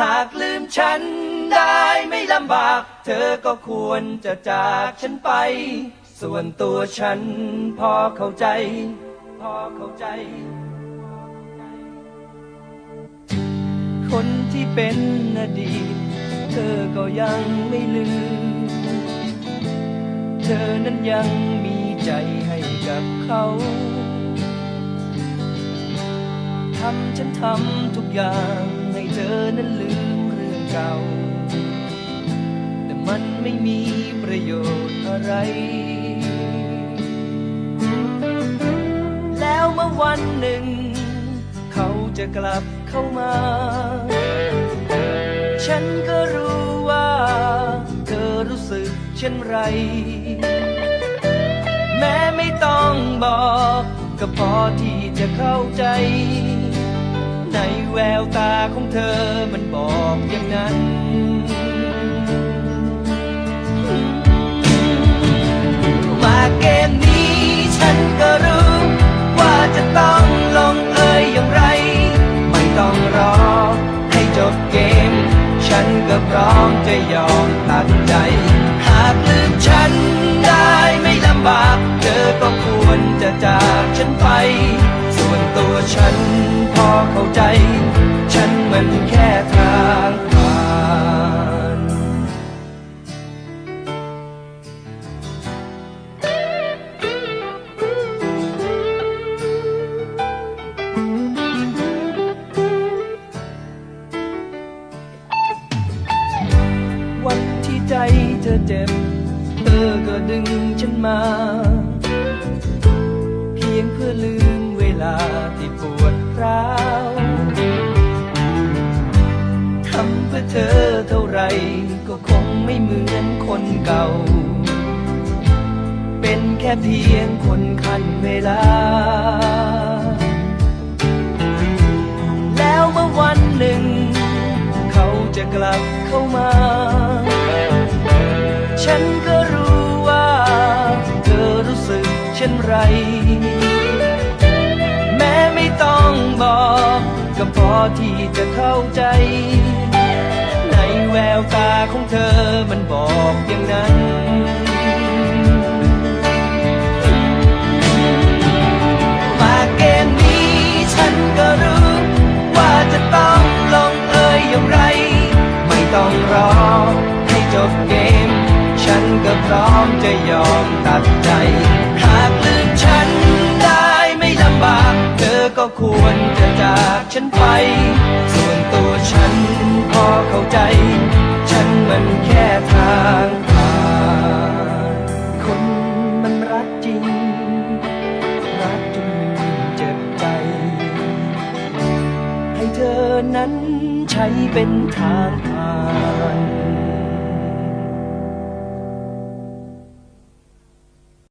หากลืมฉันได้ไม่ลำบาก เธอก็ควรจะจากฉันไป ส่วนตัวฉันพอเข้าใจ พอเข้าใจ คนที่เป็นอดีต เธอก็ยังไม่ลืม เธอนั้นยังมีใจให้กับเขาทำฉันทำทุกอย่างให้เธอนั้นลืม เก่า แต่มันไม่มีประโยชน์อะไร แล้วเมื่อวันหนึ่ง เขาจะกลับเข้ามา ฉันก็รู้ว่า เธอรู้สึกเช่นไร แม้ไม่ต้องบอก ก็พอที่จะเข้าใจ ในแววตาของเธอมันบอกอย่างนั้น มาเกมนี้ฉันก็รู้ ว่าจะต้องลงเอยอย่างไร ไม่ต้องรอให้จบเกม ฉันก็พร้อมจะยอมตัดใจ เข้าใจ ฉันมันแค่ทางผ่านวันที่ใจเธอเจ็บ เธอก็ดึงฉันมา เก่า เป็นแค่เพียงคนคันเวลา แล้วเมื่อวันหนึ่ง เขาจะกลับเข้ามา ฉันก็รู้ว่า เธอรู้สึกเช่นไร แม้ไม่ต้องบอก ก็พอที่จะเข้าใจ ของเธอมันบอกอย่างนั้น มาเกมนี้ฉันก็รู้ ว่าจะต้องลงเอยอย่างไร ไม่ต้องรอให้จบเกม ฉันก็พร้อมจะยอมตัดใจ หากลืมฉันได้ไม่ลำบาก เธอก็ควรจะจากฉันไป ส่วนตัวฉันพอเข้าใจันมันแค่ทางผ่านคนมันรักจริง รักจนลืมเจ็บใจ ให้เธอนั้นใช้เป็นทางผ่าน